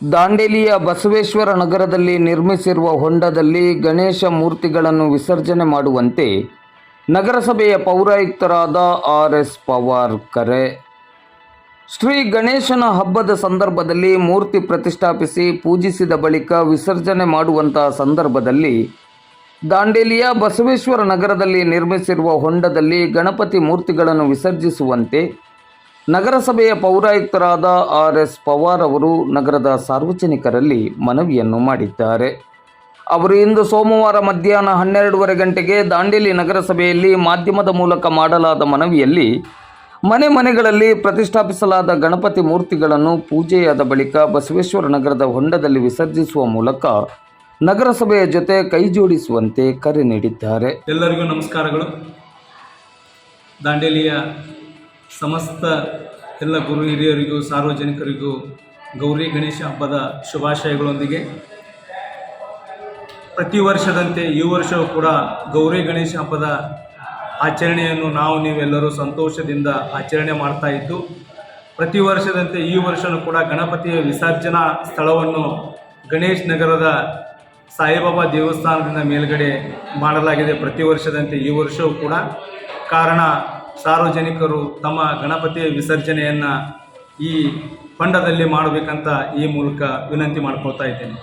ದಾಂಡೇಲಿಯ ಬಸವೇಶ್ವರ ನಗರದಲ್ಲಿ ನಿರ್ಮಿಸಿರುವ ಹೊಂಡದಲ್ಲಿ ಗಣೇಶ ಮೂರ್ತಿಗಳನ್ನು ವಿಸರ್ಜನೆ ಮಾಡುವಂತೆ ನಗರಸಭೆಯ ಪೌರಾಯುಕ್ತರಾದ ಆರ್ ಎಸ್ ಪವಾರ್ ಕರೆ ಶ್ರೀ ಗಣೇಶನ ಹಬ್ಬದ ಸಂದರ್ಭದಲ್ಲಿ ಮೂರ್ತಿ ಪ್ರತಿಷ್ಠಾಪಿಸಿ ಪೂಜಿಸಿದ ಬಳಿಕ ವಿಸರ್ಜನೆ ಮಾಡುವಂತಹ ಸಂದರ್ಭದಲ್ಲಿ ದಾಂಡೇಲಿಯ ಬಸವೇಶ್ವರ ನಗರದಲ್ಲಿ ನಿರ್ಮಿಸಿರುವ ಹೊಂಡದಲ್ಲಿ ಗಣಪತಿ ಮೂರ್ತಿಗಳನ್ನು ವಿಸರ್ಜಿಸುವಂತೆ ನಗರಸಭೆಯ ಪೌರಾಯುಕ್ತರಾದ ಆರ್ ಎಸ್ ಪವಾರ್ ಅವರು ನಗರದ ಸಾರ್ವಜನಿಕರಲ್ಲಿ ಮನವಿಯನ್ನು ಮಾಡಿದ್ದಾರೆ. ಅವರು ಇಂದು ಸೋಮವಾರ ಮಧ್ಯಾಹ್ನ ಹನ್ನೆರಡೂವರೆ ಗಂಟೆಗೆ ದಾಂಡೇಲಿ ನಗರಸಭೆಯಲ್ಲಿ ಮಾಧ್ಯಮದ ಮೂಲಕ ಮಾಡಲಾದ ಮನವಿಯಲ್ಲಿ ಮನೆ ಮನೆಗಳಲ್ಲಿ ಪ್ರತಿಷ್ಠಾಪಿಸಲಾದ ಗಣಪತಿ ಮೂರ್ತಿಗಳನ್ನು ಪೂಜೆಯಾದ ಬಳಿಕ ಬಸವೇಶ್ವರ ನಗರದ ಹೊಂಡದಲ್ಲಿ ವಿಸರ್ಜಿಸುವ ಮೂಲಕ ನಗರಸಭೆಯ ಜೊತೆ ಕೈಜೋಡಿಸುವಂತೆ ಕರೆ ನೀಡಿದ್ದಾರೆ. ಎಲ್ಲರಿಗೂ ನಮಸ್ಕಾರಗಳು. ದಾಂಡೇಲಿಯ ಸಮಸ್ತ ಎಲ್ಲ ಗುರು ಹಿರಿಯರಿಗೂ, ಸಾರ್ವಜನಿಕರಿಗೂ ಗೌರಿ ಗಣೇಶ ಹಬ್ಬದ ಶುಭಾಶಯಗಳೊಂದಿಗೆ ಪ್ರತಿ ವರ್ಷದಂತೆ ಈ ವರ್ಷವೂ ಕೂಡ ಗೌರಿ ಗಣೇಶ ಹಬ್ಬದ ಆಚರಣೆಯನ್ನು ನಾವು ನೀವೆಲ್ಲರೂ ಸಂತೋಷದಿಂದ ಆಚರಣೆ ಮಾಡ್ತಾ ಇದ್ದು, ಪ್ರತಿ ವರ್ಷದಂತೆ ಈ ವರ್ಷವೂ ಕೂಡ ಗಣಪತಿಯ ವಿಸರ್ಜನಾ ಸ್ಥಳವನ್ನು ಗಣೇಶ್ ನಗರದ ಸಾಯಿಬಾಬಾ ದೇವಸ್ಥಾನದಿಂದ ಮೇಲ್ಗಡೆ ಮಾಡಲಾಗಿದೆ. ಪ್ರತಿ ವರ್ಷದಂತೆ ಈ ವರ್ಷವೂ ಕೂಡ ಕಾರಣ ಸಾರ್ವಜನಿಕರು ತಮ್ಮ ಗಣಪತಿ ವಿಸರ್ಜನೆಯನ್ನು ಈ ಪಂಡದಲ್ಲಿ ಮಾಡಬೇಕಂತ ಈ ಮೂಲಕ ವಿನಂತಿ ಮಾಡ್ಕೊಳ್ತಾ ಇದ್ದೇನೆ.